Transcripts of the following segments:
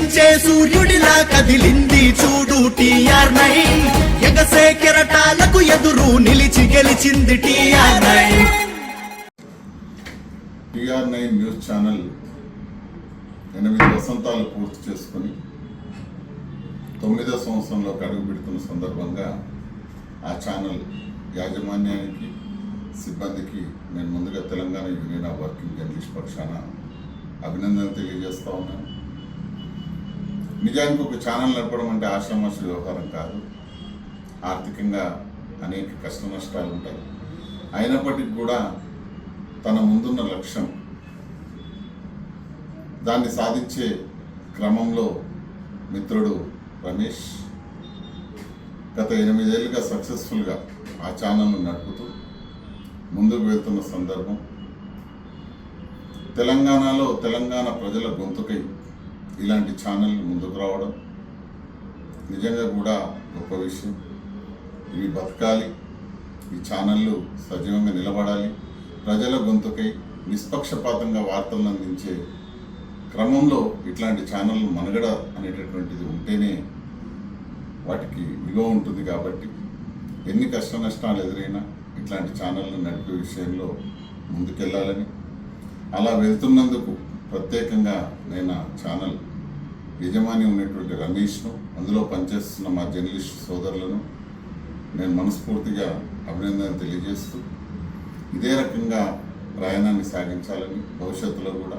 ఉదయించే సూర్యుడిలా కదిలింది చూడు టీఆర్ నైన్. ఎగసే కెరటాలకు ఎదురు నిలిచి గెలిచింది TR nine. TR nine news channel ఎనిమిది వసంతాలు పూర్తి చేసుకొని తొమ్మిదో సంవత్సరంలో అడుగు పెడుతున్న సందర్భంగా ఆ ఛానల్ యాజమాన్యానికి సిబ్బందికి నేను ముందుగా Telangana union of working journalist పక్షాన అభినందన తెలియజేస్తా ఉన్నాను. నిజానికి ఒక ఛానల్ నడపడం అంటే ఆషామాష వ్యవహారం కాదు. ఆర్థికంగా అనేక కష్ట నష్టాలు ఉంటాయి. అయినప్పటికీ కూడా తన ముందున్న లక్ష్యం దాన్ని సాధించే క్రమంలో మిత్రుడు రమేష్ గత ఎనిమిదేళ్ళుగా సక్సెస్ఫుల్గా ఆ ఛానల్ను నడుపుతూ ముందుకు వెళ్తున్న సందర్భం. తెలంగాణలో తెలంగాణ ప్రజల గొంతుకై ఇలాంటి ఛానళ్ళు ముందుకు రావడం నిజంగా కూడా గొప్ప విషయం. ఇవి బతకాలి ఈ ఛానళ్ళు సజీవంగా నిలబడాలి ప్రజల గొంతుకై నిష్పక్షపాతంగా వార్తలను అందించే క్రమంలో ఇట్లాంటి ఛానల్ మనుగడ అనేటటువంటిది ఉంటేనే వాటికి విలువ ఉంటుంది కాబట్టి ఎన్ని కష్ట నష్టాలు ఎదురైనా ఇట్లాంటి ఛానళ్ళు నడిపే విషయంలో ముందుకెళ్ళాలని. అలా వెళ్తున్నందుకు ప్రత్యేకంగా నేను ఛానల్ యజమాని ఉన్నటువంటి రమేష్ను అందులో పనిచేస్తున్న మా జర్నలిస్ట్ సోదరులను నేను మనస్ఫూర్తిగా అభినందన తెలియజేస్తూ ఇదే రకంగా ప్రయాణాన్ని సాగించాలని భవిష్యత్తులో కూడా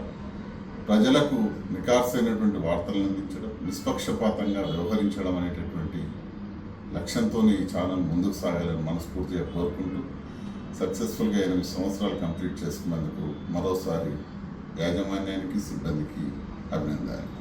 ప్రజలకు నికార్సైనటువంటి వార్తలను అందించడం నిష్పక్షపాతంగా వ్యవహరించడం అనేటటువంటి లక్ష్యంతో ఈ ఛానల్ ముందుకు సాగాలని మనస్ఫూర్తిగా కోరుకుంటూ సక్సెస్ఫుల్గా ఎనిమిది సంవత్సరాలు కంప్లీట్ చేసుకున్నందుకు మరోసారి యాజమాన్యానికి సిబ్బందికి అభినందనలు.